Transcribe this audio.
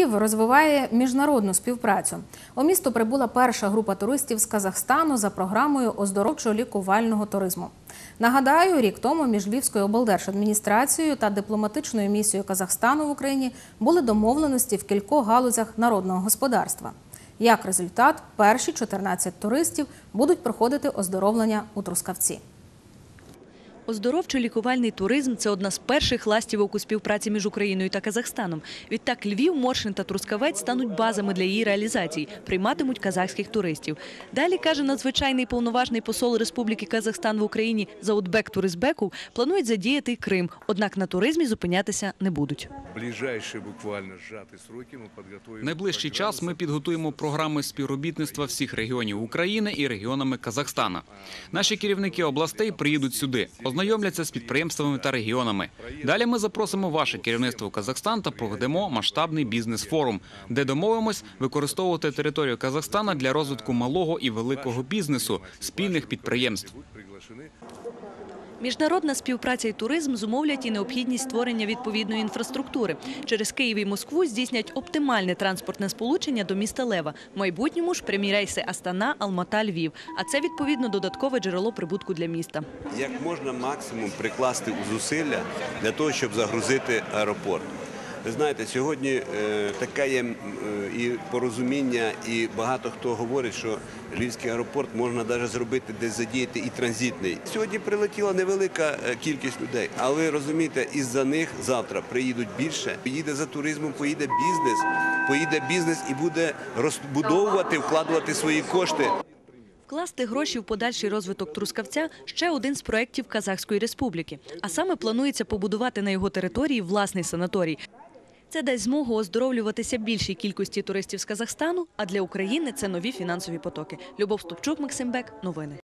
Львів розвиває міжнародну співпрацю. У місто прибула перша група туристів з Казахстану за програмою оздоровчо-лікувального туризму. Нагадаю, рік тому між Львівською облдержадміністрацією та дипломатичною місією Казахстану в Україні були домовленості в кількох галузях народного господарства. Як результат, перші 14 туристів будуть проходити оздоровлення у Трускавці. Оздоровчо-лікувальний туризм це одна з перших ластівок у співпраці між Україною та Казахстаном. Відтак Львів, Моршин та Трускавець стануть базами для її реалізації, прийматимуть казахських туристів. Далі каже надзвичайний повноважний посол Республіки Казахстан в Україні Заутбек Туризбеков, планують задіяти Крим. Однак на туризмі зупинятися не будуть. буквально. Найближчий час ми підготуємо програми співробітництва всіх регіонів України і регіонами Казахстана. Наші керівники областей приїдуть сюди, ознайомляться з підприємствами та регіонами. Далі ми запросимо ваше керівництво Казахстан та проведемо масштабний бізнес-форум, де домовимось використовувати територію Казахстана для розвитку малого і великого бізнесу, спільних підприємств. Міжнародна співпраця і туризм зумовлять і необхідність створення відповідної інфраструктури. Через Київ і Москву здійснять оптимальне транспортне сполучення до міста Лева. В майбутньому ж прямі рейси Астана, Алмата, Львів. А це відповідно додаткове джерело прибутку для міста. як можна максимум прикласти зусилля для того, щоб загрузити аеропорт. Ви знаєте, сьогодні е, таке є е, і порозуміння, і багато хто говорить, що Львівський аеропорт можна навіть зробити, десь задіяти і транзитний. Сьогодні прилетіла невелика е, кількість людей, але розумієте, із-за них завтра приїдуть більше. Поїде за туризмом, поїде бізнес, поїде бізнес і буде розбудовувати, вкладувати свої кошти. Вкласти гроші в подальший розвиток Трускавця – ще один з проєктів Казахської республіки. А саме планується побудувати на його території власний санаторій. Це дасть змогу оздоровлюватися більшій кількості туристів з Казахстану, а для України це нові фінансові потоки. Любов Ступчук, Максим Бек. Новини.